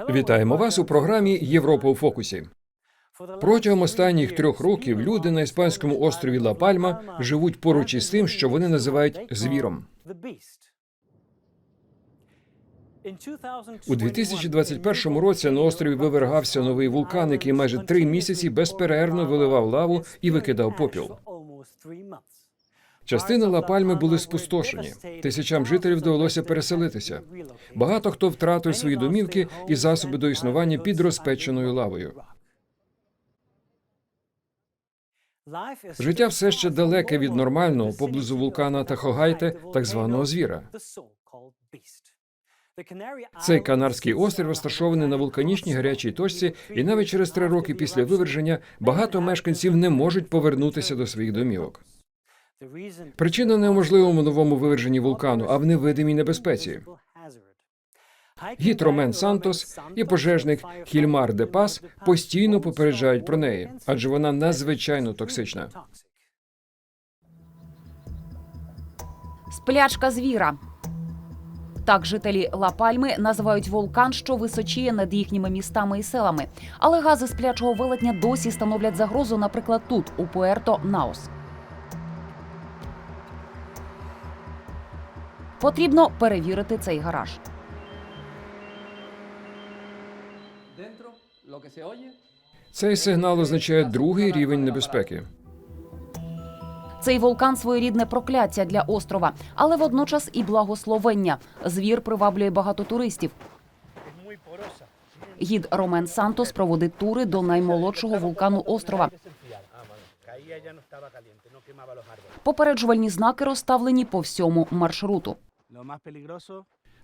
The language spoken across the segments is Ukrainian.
Вітаємо вас у програмі Європа у фокусі. Протягом останніх трьох років люди на іспанському острові Ла Пальма живуть поруч із тим, що вони називають звіром. У 2021 році на острові вивергався новий вулкан, який майже три місяці безперервно виливав лаву і викидав попіл. Частини Ла Пальми були спустошені. Тисячам жителів довелося переселитися. Багато хто втратив свої домівки і засоби до існування під розпеченою лавою. Життя все ще далеке від нормального поблизу вулкана Тахогайте, так званого звіра. Цей канарський острів розташований на вулканічній гарячій точці, і навіть через три роки після виверження багато мешканців не можуть повернутися до своїх домівок. Причина не у можливому новому виверженні вулкану, а в невидимій небезпеці. Гід Ромен Сантос і пожежник Хільмар де Пас постійно попереджають про неї, адже вона надзвичайно токсична. Сплячка звіра. Так жителі Ла-Пальми називають вулкан, що височіє над їхніми містами і селами. Але гази сплячого велетня досі становлять загрозу, наприклад, тут, у Пуерто Наос. Потрібно перевірити цей гараж. Цей сигнал означає другий рівень небезпеки. Цей вулкан своєрідне прокляття для острова, але водночас і благословення. Звір приваблює багато туристів. Гід Ромен Сантос проводить тури до наймолодшого вулкану острова. Попереджувальні знаки розставлені по всьому маршруту.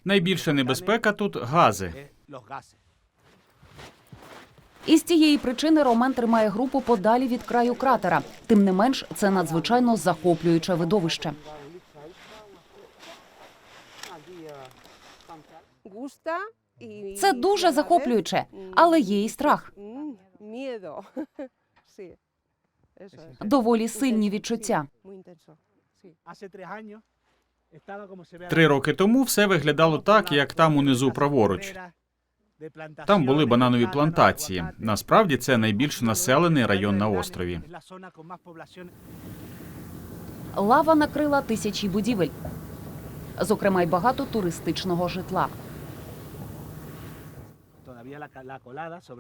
Найбільша небезпека тут гази. Із цієї причини Ромен тримає групу подалі від краю кратера. Тим не менш, це надзвичайно захоплююче видовище. Це дуже захоплююче, але є і страх. mm. Доволі сильні відчуття. Три роки тому все виглядало так, як там унизу праворуч. Там були бананові плантації. Насправді це найбільш населений район на острові. Лава накрила тисячі будівель, зокрема й багато туристичного житла.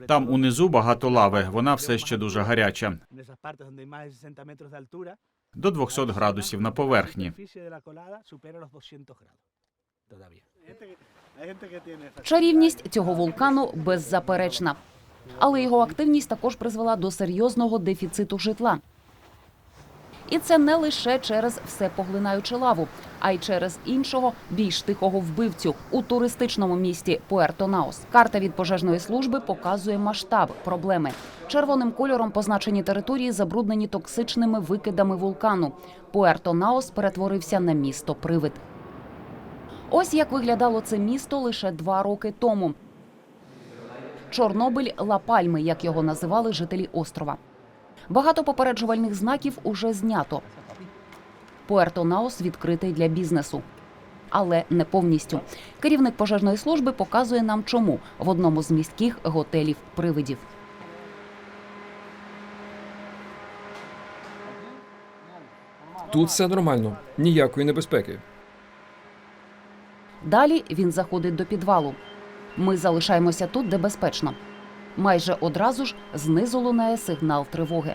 Там унизу багато лави. Вона все ще дуже гаряча. До 200 градусів на поверхні. Чарівність цього вулкану беззаперечна, але його активність також призвела до серйозного дефіциту житла. І це не лише через все всепоглинаючу лаву, а й через іншого більш тихого вбивцю у туристичному місті Пуерто-Наос. Карта від пожежної служби показує масштаб проблеми. Червоним кольором позначені території, забруднені токсичними викидами вулкану. Пуерто-Наос перетворився на місто привид. Ось як виглядало це місто лише два роки тому. Чорнобиль Ла Пальми, як його називали жителі острова. Багато попереджувальних знаків уже знято. Пуерто Наос відкритий для бізнесу. Але не повністю. Керівник пожежної служби показує нам, чому в одному з міських готелів привидів. Тут все нормально, ніякої небезпеки. Далі він заходить до підвалу. Ми залишаємося тут, де безпечно. Майже одразу ж знизу лунає сигнал тривоги.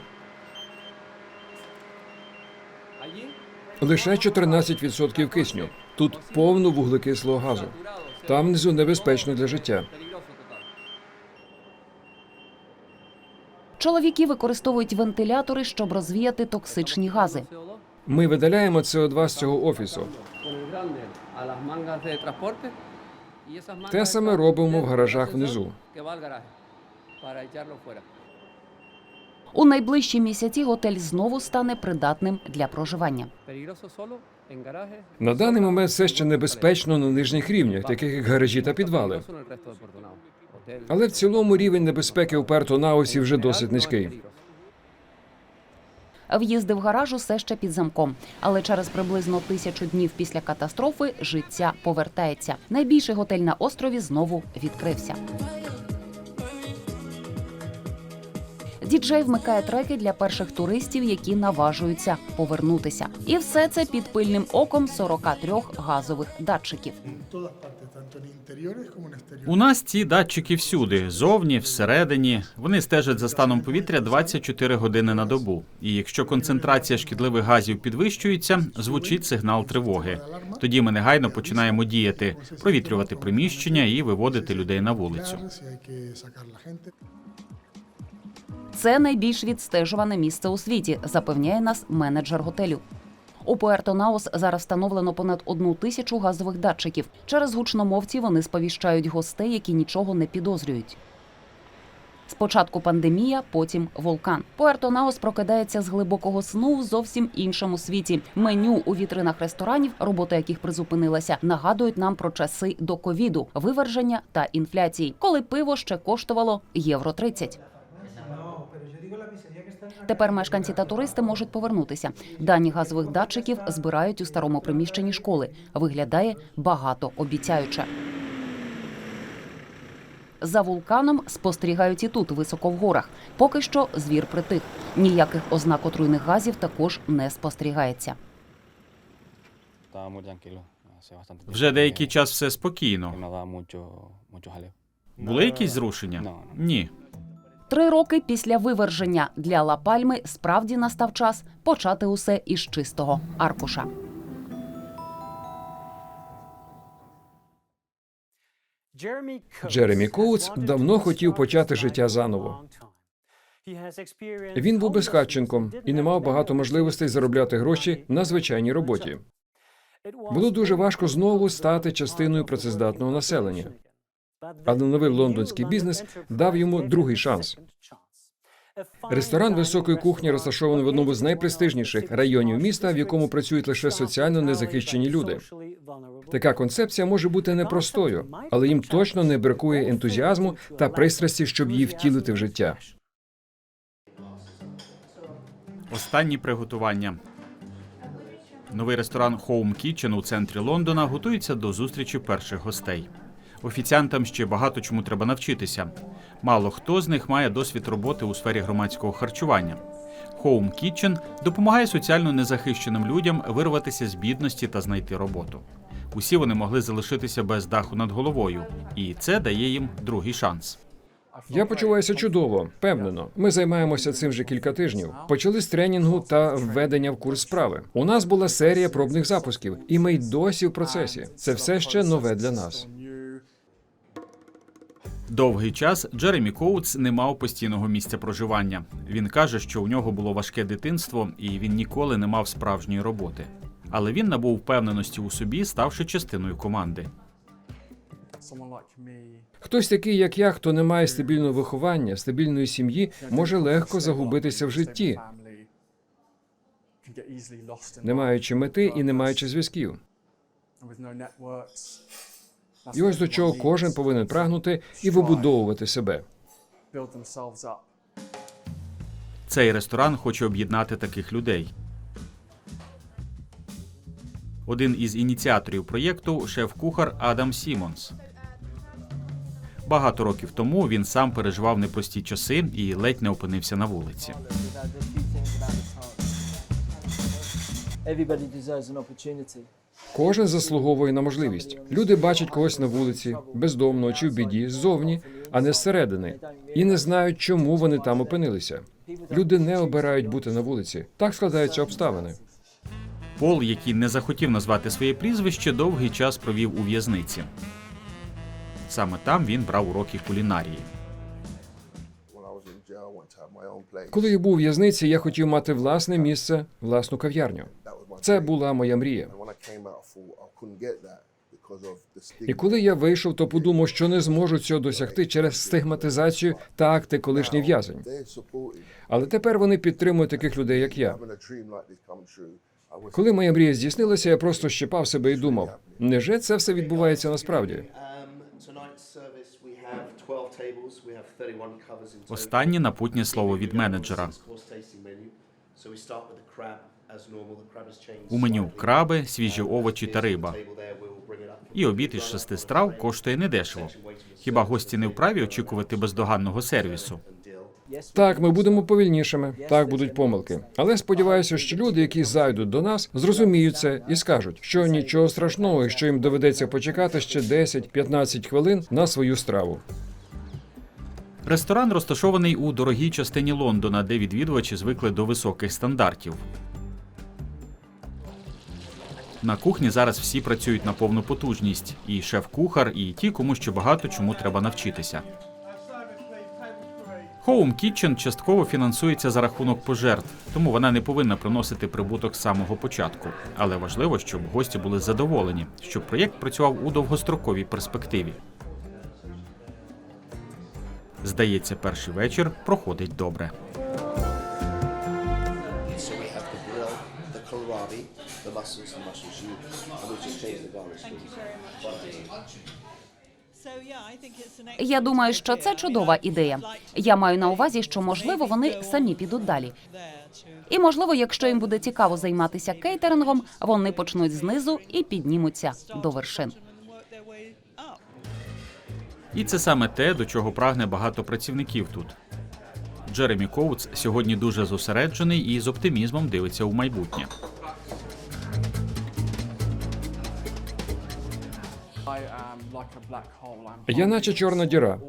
Лише 14% кисню. Тут повно вуглекислого газу. Там внизу небезпечно для життя. Чоловіки використовують вентилятори, щоб розвіяти токсичні гази. Ми видаляємо СО2 з цього офісу. Те саме робимо в гаражах внизу. Para echarlo fuera. У найближчі місяці готель знову стане придатним для проживання. На даний момент все ще небезпечно на нижніх рівнях, таких як гаражі та підвали. Але в цілому рівень небезпеки у Перто-Наусі вже досить низький. В'їзди в гараж усе ще під замком, але через приблизно тисячу днів після катастрофи життя повертається. Найбільший готель на острові знову відкрився. Діджей вмикає треки для перших туристів, які наважуються повернутися. І все це під пильним оком 43 газових датчиків. У нас ці датчики всюди, зовні, всередині. Вони стежать за станом повітря 24 години на добу. І якщо концентрація шкідливих газів підвищується, звучить сигнал тривоги. Тоді ми негайно починаємо діяти, провітрювати приміщення і виводити людей на вулицю. Це найбільш відстежуване місце у світі, запевняє нас менеджер готелю. У Пуерто Наус зараз встановлено понад одну тисячу газових датчиків. Через гучномовці вони сповіщають гостей, які нічого не підозрюють. Спочатку пандемія, потім вулкан. Пуерто Наус прокидається з глибокого сну в зовсім іншому світі. Меню у вітринах ресторанів, робота яких призупинилася, нагадують нам про часи до ковіду, виверження та інфляції, коли пиво ще коштувало євро 30. Тепер мешканці та туристи можуть повернутися. Дані газових датчиків збирають у старому приміщенні школи. Виглядає багато обіцяюче. За вулканом спостерігають і тут, високо в горах. Поки що звір притих. Ніяких ознак отруйних газів також не спостерігається. Вже деякий час все спокійно. Були якісь зрушення? Ні. Три роки після виверження для Ла-Пальми справді настав час почати усе із чистого аркуша. Джеремі Коутс давно хотів почати життя заново. Він був безхатченком і не мав багато можливостей заробляти гроші на звичайній роботі. Було дуже важко знову стати частиною працездатного населення. Але новий лондонський бізнес дав йому другий шанс. Ресторан високої кухні розташований в одному з найпрестижніших районів міста, в якому працюють лише соціально незахищені люди. Така концепція може бути непростою, але їм точно не бракує ентузіазму та пристрасті, щоб її втілити в життя. Останні приготування. Новий ресторан Home Kitchen у центрі Лондона готується до зустрічі перших гостей. Офіціантам ще багато чому треба навчитися. Мало хто з них має досвід роботи у сфері громадського харчування. Home Kitchen допомагає соціально незахищеним людям вирватися з бідності та знайти роботу. Усі вони могли залишитися без даху над головою, і це дає їм другий шанс. Я почуваюся чудово, впевнено. Ми займаємося цим вже кілька тижнів. Почали з тренінгу та введення в курс справи. У нас була серія пробних запусків, і ми й досі в процесі. Це все ще нове для нас. Довгий час Джеремі Коутс не мав постійного місця проживання. Він каже, що у нього було важке дитинство, і він ніколи не мав справжньої роботи. Але він набув впевненості у собі, ставши частиною команди. Хтось такий, як я, хто не має стабільного виховання, стабільної сім'ї, може легко загубитися в житті, не маючи мети і не маючи зв'язків. І ось до чого кожен повинен прагнути і вибудовувати себе. Цей ресторан хоче об'єднати таких людей. Один із ініціаторів проєкту шеф-кухар Адам Сімонс. Багато років тому він сам переживав непрості часи і ледь не опинився на вулиці. Everybody deserves an opportunity. Кожен заслуговує на можливість. Люди бачать когось на вулиці, бездомного чи в біді, ззовні, а не зсередини, і не знають, чому вони там опинилися. Люди не обирають бути на вулиці. Так складаються обставини. Пол, який не захотів назвати своє прізвище, довгий час провів у в'язниці. Саме там він брав уроки кулінарії. Коли я був у в'язниці, я хотів мати власне місце, власну кав'ярню. Це була моя мрія. І коли я вийшов, то подумав, що не зможу цього досягти через стигматизацію та акти колишніх в'язень. Але тепер вони підтримують таких людей, як я. Коли моя мрія здійснилася, я просто щепав себе і думав: невже це все відбувається насправді? Um, tonight's service we have 12 tables, we have 31 covers in total. Останнє напутнє слово від менеджера. У меню краби, свіжі овочі та риба. І обід із шести страв коштує недешево. Хіба гості не вправі очікувати бездоганного сервісу? Так, ми будемо повільнішими. Так будуть помилки. Але сподіваюся, що люди, які зайдуть до нас, зрозуміють це і скажуть, що нічого страшного, що їм доведеться почекати ще 10-15 хвилин на свою страву. Ресторан розташований у дорогій частині Лондона, де відвідувачі звикли до високих стандартів. На кухні зараз всі працюють на повну потужність: і шеф-кухар, і ті, кому ще багато чому треба навчитися. Home Kitchen частково фінансується за рахунок пожертв, тому вона не повинна приносити прибуток з самого початку. Але важливо, щоб гості були задоволені, щоб проєкт працював у довгостроковій перспективі. Здається, перший вечір проходить добре. The mussels, the mussel soup, and we just change the garlic. Я думаю, що це чудова ідея. Я маю на увазі, що можливо вони самі підуть далі. І можливо, якщо їм буде цікаво займатися кейтерингом, вони почнуть знизу і піднімуться до вершин. І це саме те, до чого прагне багато працівників тут. Джеремі Коутс сьогодні дуже зосереджений і з оптимізмом дивиться у майбутнє. Я наче чорна діра.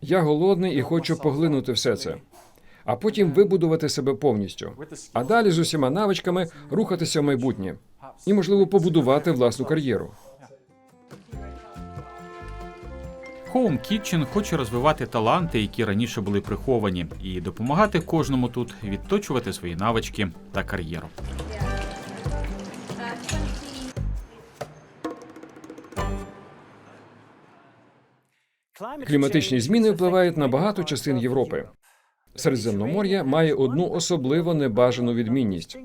Я голодний і хочу поглинути все це, а потім вибудувати себе повністю. А далі з усіма навичками рухатися в майбутнє і, можливо, побудувати власну кар'єру. Home Kitchen хоче розвивати таланти, які раніше були приховані, і допомагати кожному тут відточувати свої навички та кар'єру. Кліматичні зміни впливають на багато частин Європи. Середземномор'я має одну особливо небажану відмінність.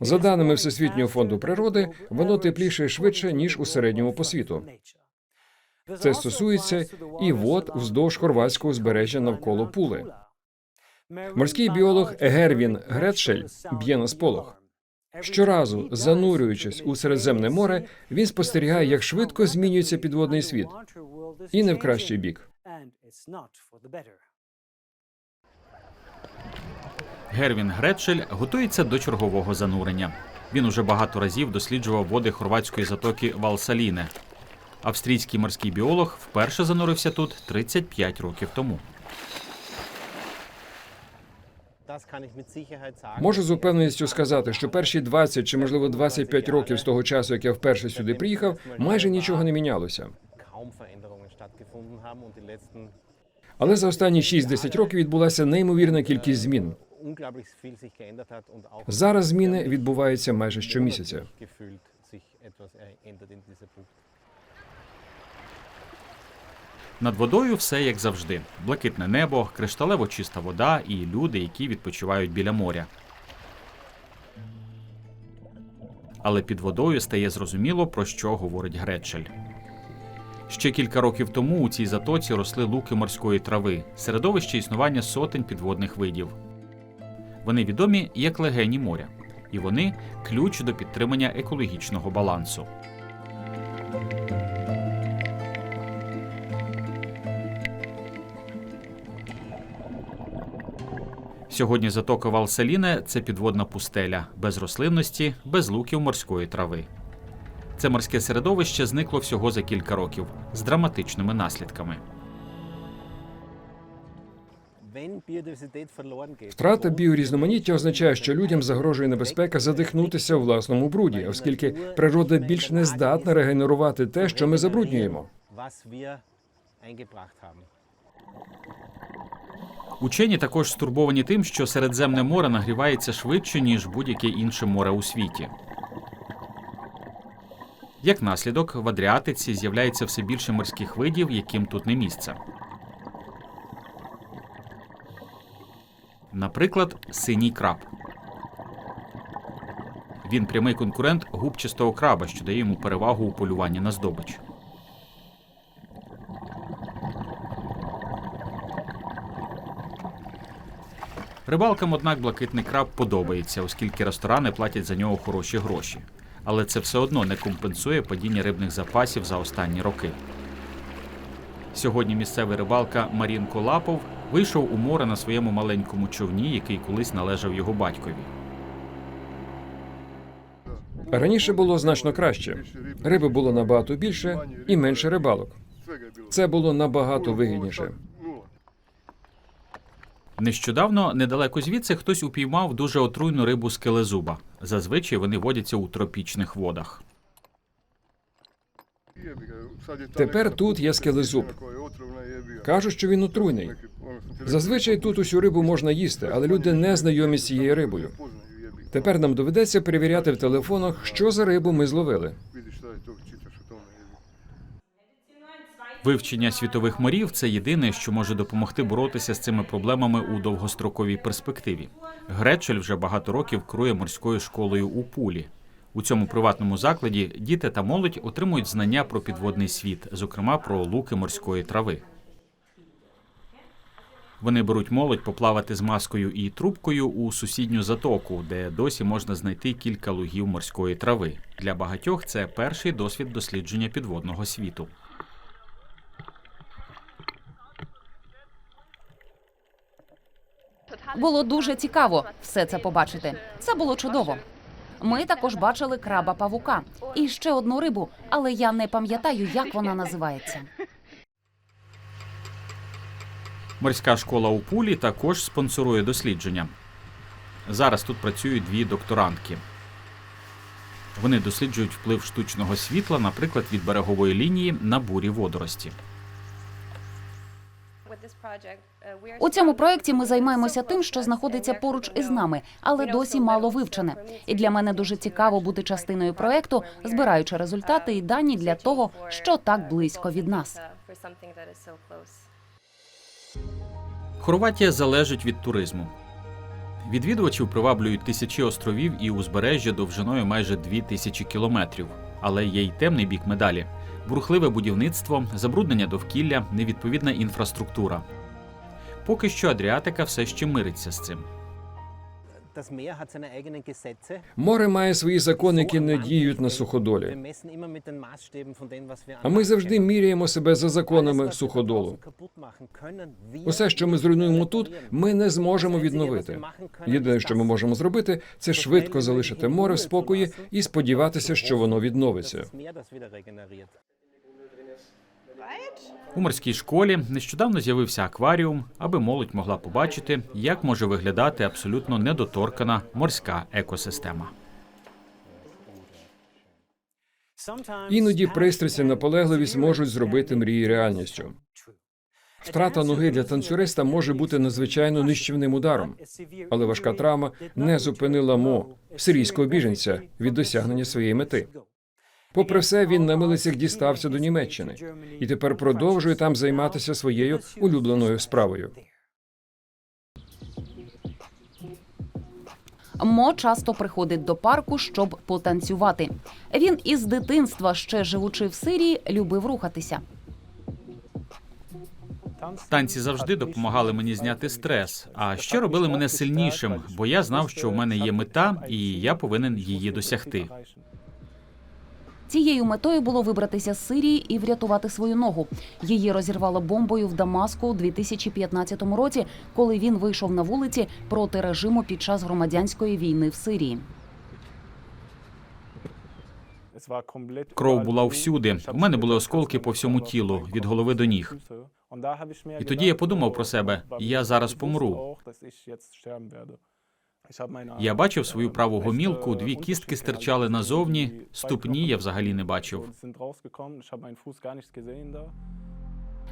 За даними Всесвітнього фонду природи, воно тепліше і швидше ніж у середньому по світу. Це стосується і вод вздовж хорватського узбережжя навколо Пули. Морський біолог Гервін Гретшель б'є на сполох. Щоразу, занурюючись у Середземне море, він спостерігає, як швидко змінюється підводний світ, і не в кращий бік. Гервін Гретшель готується до чергового занурення. Він уже багато разів досліджував води хорватської затоки Валсаліне. Австрійський морський біолог вперше занурився тут 35 років тому. Можу з упевненістю сказати, що перші 20 чи можливо 25 років з того часу, як я вперше сюди приїхав, майже нічого не мінялося. Але за останні 6-10 років відбулася неймовірна кількість змін. Зараз зміни відбуваються майже щомісяця. Над водою все як завжди: блакитне небо, кришталево чиста вода і люди, які відпочивають біля моря. Але під водою стає зрозуміло, про що говорить Гречель. Ще кілька років тому у цій затоці росли луки морської трави, середовище існування сотень підводних видів. Вони відомі як легені моря, і вони ключ до підтримання екологічного балансу. Сьогодні затока Валселіне – це підводна пустеля, без рослинності, без луків морської трави. Це морське середовище зникло всього за кілька років з драматичними наслідками. Втрата біорізноманіття означає, що людям загрожує небезпека задихнутися у власному бруді, оскільки природа більш не здатна регенерувати те, що ми забруднюємо. Учені також стурбовані тим, що Середземне море нагрівається швидше, ніж будь-яке інше море у світі. Як наслідок, в Адріатиці з'являється все більше морських видів, яким тут не місце. Наприклад, синій краб. Він прямий конкурент губчастого краба, що дає йому перевагу у полюванні на здобич. Рибалкам, однак, блакитний краб подобається, оскільки ресторани платять за нього хороші гроші. Але це все одно не компенсує падіння рибних запасів за останні роки. Сьогодні місцевий рибалка Марін Колапов вийшов у море на своєму маленькому човні, який колись належав його батькові. Раніше було значно краще. Риби було набагато більше і менше рибалок. Це було набагато вигідніше. Нещодавно недалеко звідси хтось упіймав дуже отруйну рибу скелезуба. Зазвичай вони водяться у тропічних водах. Тепер тут є скелезуб. Кажуть, що він отруйний. Зазвичай тут усю рибу можна їсти, але люди не знайомі з цією рибою. Тепер нам доведеться перевіряти в телефонах, що за рибу ми зловили. Вивчення світових морів це єдине, що може допомогти боротися з цими проблемами у довгостроковій перспективі. Гречель вже багато років керує морською школою у Пулі. У цьому приватному закладі діти та молодь отримують знання про підводний світ, зокрема про луки морської трави. Вони беруть молодь поплавати з маскою і трубкою у сусідню затоку, де досі можна знайти кілька лугів морської трави. Для багатьох це перший досвід дослідження підводного світу. Було дуже цікаво все це побачити. Це було чудово. Ми також бачили краба павука і ще одну рибу, але я не пам'ятаю, як вона називається. Морська школа у Пулі також спонсорує дослідження. Зараз тут працюють дві докторантки. Вони досліджують вплив штучного світла, наприклад, від берегової лінії на бурі водорості. У цьому проєкті ми займаємося тим, що знаходиться поруч із нами, але досі мало вивчене. І для мене дуже цікаво бути частиною проєкту, збираючи результати і дані для того, що так близько від нас. Хорватія залежить від туризму. Відвідувачів приваблюють тисячі островів і узбережжя довжиною майже дві тисячі кілометрів. Але є й темний бік медалі: бурхливе будівництво, забруднення довкілля, невідповідна інфраструктура. Поки що Адріатика все ще мириться з цим. Море має свої закони, які не діють на суходолі. А ми завжди міряємо себе за законами суходолу. Усе, що ми зруйнуємо тут, ми не зможемо відновити. Єдине, що ми можемо зробити, це швидко залишити море в спокої і сподіватися, що воно відновиться. У морській школі нещодавно з'явився акваріум, аби молодь могла побачити, як може виглядати абсолютно недоторкана морська екосистема. Іноді пристрасті наполегливість можуть зробити мрії реальністю. Втрата ноги для танцюриста може бути надзвичайно нищівним ударом, але важка травма не зупинила Мо, сирійського біженця, від досягнення своєї мети. Попри все, він на милицях дістався до Німеччини і тепер продовжує там займатися своєю улюбленою справою. Мо часто приходить до парку, щоб потанцювати. Він із дитинства, ще живучи в Сирії, любив рухатися. Танці завжди допомагали мені зняти стрес, а ще робили мене сильнішим, бо я знав, що в мене є мета, і я повинен її досягти. Цією метою було вибратися з Сирії і врятувати свою ногу. Її розірвало бомбою в Дамаску у 2015 році, коли він вийшов на вулиці проти режиму під час громадянської війни в Сирії. Кров була всюди. У мене були осколки по всьому тілу, від голови до ніг. І тоді я подумав про себе, я зараз помру. Я бачив свою праву гомілку, дві кістки стирчали назовні, ступні я взагалі не бачив.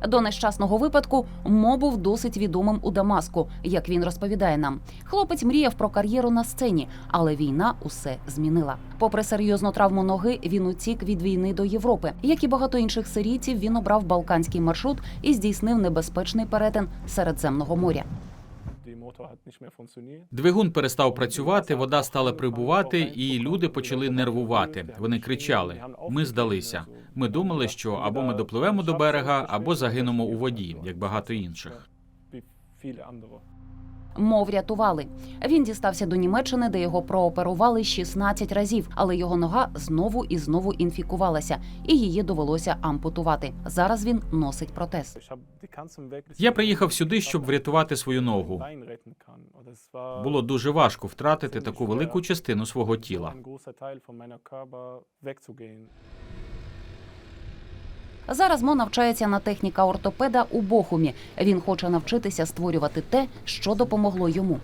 До нещасного випадку Мо був досить відомим у Дамаску, як він розповідає нам. Хлопець мріяв про кар'єру на сцені, але війна усе змінила. Попри серйозну травму ноги, він утік від війни до Європи. Як і багато інших сирійців, він обрав балканський маршрут і здійснив небезпечний перетин Середземного моря. Двигун перестав працювати, вода стала прибувати, і люди почали нервувати. Вони кричали: Ми здалися. Ми думали, що або ми допливемо до берега, або загинемо у воді, як багато інших. Мов рятували. Він дістався до Німеччини, де його прооперували 16 разів, але його нога знову і знову інфікувалася, і її довелося ампутувати. Зараз він носить протез. Я приїхав сюди, щоб врятувати свою ногу. Було дуже важко втратити таку велику частину свого тіла. Зараз Мо навчається на техніка ортопеда у Бохумі. Він хоче навчитися створювати те, що допомогло йому.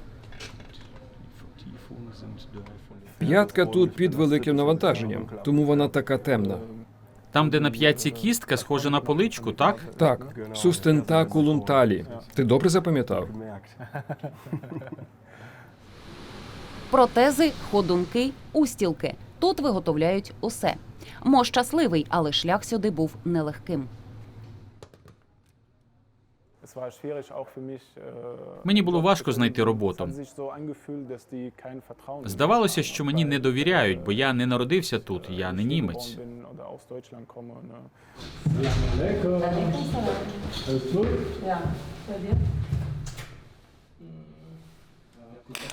П'ятка тут під великим навантаженням, тому вона така темна. Там, де на п'ятці кістка, схоже на поличку, так? Так, сустентакулум талі. Ти добре запам'ятав? Протези, ходунки, устілки. Тут виготовляють усе. Мо щасливий, але шлях сюди був нелегким. Мені було важко знайти роботу. Здавалося, що мені не довіряють, бо я не народився тут, я не німець.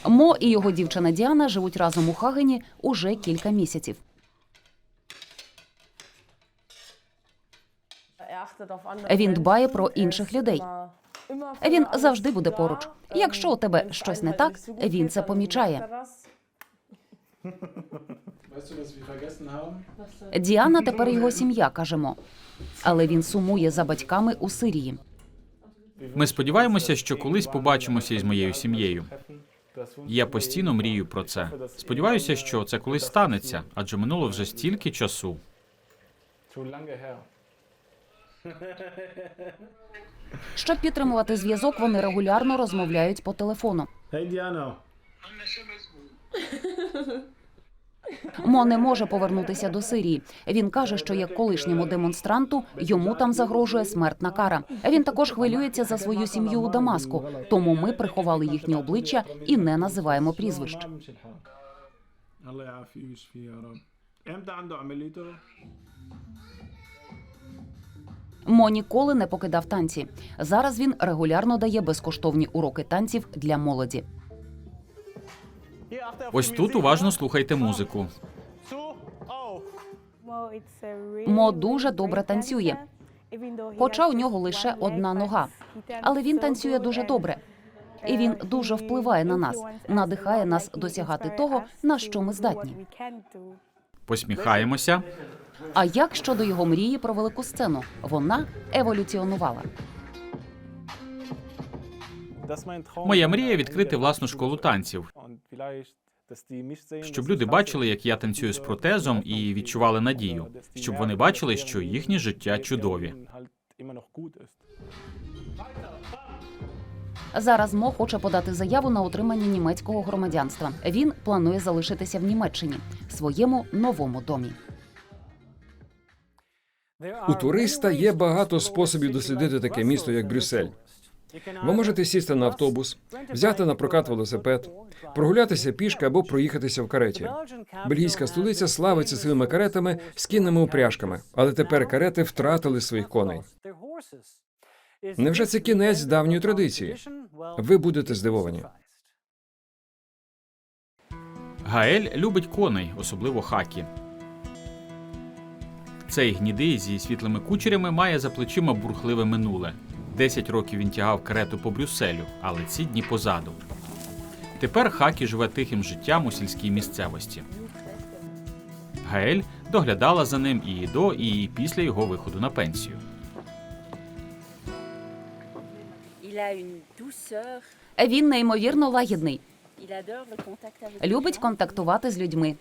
Мо і його дівчина Діана живуть разом у Хагені уже кілька місяців. Він дбає про інших людей. Він завжди буде поруч. Якщо у тебе щось не так, він це помічає. Діана тепер його сім'я, кажемо. Але він сумує за батьками у Сирії. Ми сподіваємося, що колись побачимося із моєю сім'єю. Я постійно мрію про це. Сподіваюся, що це колись станеться, адже минуло вже стільки часу. Щоб підтримувати зв'язок, вони регулярно розмовляють по телефону. Мо не може повернутися до Сирії. Він каже, що як колишньому демонстранту йому там загрожує смертна кара. Він також хвилюється за свою сім'ю у Дамаску, тому ми приховали їхні обличчя і не називаємо прізвищ. Мо ніколи не покидав танці. Зараз він регулярно дає безкоштовні уроки танців для молоді. Ось тут уважно слухайте музику. Мо дуже добре танцює. Хоча у нього лише одна нога. Але він танцює дуже добре. І він дуже впливає на нас, надихає нас досягати того, на що ми здатні. Посміхаємося. А як щодо його мрії про велику сцену? Вона еволюціонувала. Моя мрія відкрити власну школу танців, щоб люди бачили, як я танцюю з протезом, і відчували надію, щоб вони бачили, що їхні життя чудові. Зараз Мо хоче подати заяву на отримання німецького громадянства. Він планує залишитися в Німеччині, своєму новому домі. У туриста є багато способів дослідити таке місто, як Брюссель. Ви можете сісти на автобус, взяти на прокат велосипед, прогулятися пішки або проїхатися в кареті. Бельгійська столиця славиться своїми каретами з кінними упряжками, але тепер карети втратили своїх коней. Невже це кінець давньої традиції? Ви будете здивовані. Гаель любить коней, особливо хакі. Цей гнідий зі світлими кучерями має за плечима бурхливе минуле. Десять років він тягав карету по Брюсселю, але ці дні позаду. Тепер Хакі живе тихим життям у сільській місцевості. Гаель доглядала за ним і до, і після його виходу на пенсію. Він неймовірно лагідний, любить контактувати з людьми.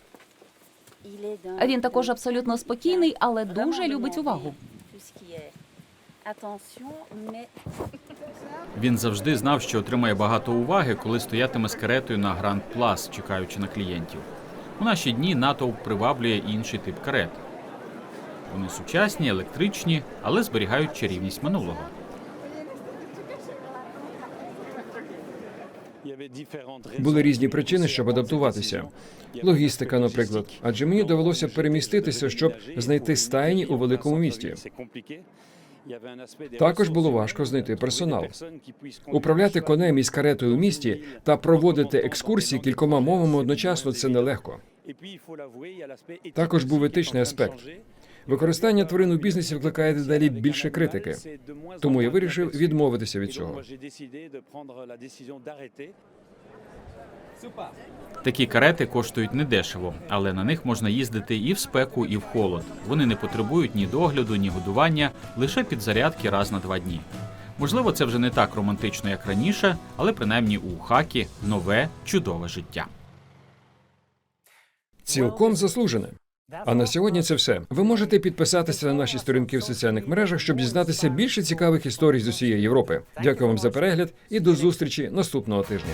Він також абсолютно спокійний, але дуже любить увагу. Він завжди знав, що отримає багато уваги, коли стоятиме з каретою на Гранд Плас, чекаючи на клієнтів. У наші дні натовп приваблює інший тип карет. Вони сучасні, електричні, але зберігають чарівність минулого. Були різні причини, щоб адаптуватися. Логістика, наприклад, адже мені довелося переміститися, щоб знайти стайні у великому місті. Також було важко знайти персонал. Управляти конем із каретою у місті та проводити екскурсії кількома мовами одночасно це нелегко. Також був етичний аспект. Використання тварин у бізнесі викликає дедалі більше критики. Тому я вирішив відмовитися від цього. Такі карети коштують недешево, але на них можна їздити і в спеку, і в холод. Вони не потребують ні догляду, ні годування, лише підзарядки раз на два дні. Можливо, це вже не так романтично, як раніше, але принаймні у хакі нове чудове життя. Цілком заслужене. А на сьогодні це все. Ви можете підписатися на наші сторінки в соціальних мережах, щоб дізнатися більше цікавих історій з усієї Європи. Дякую вам за перегляд і до зустрічі наступного тижня.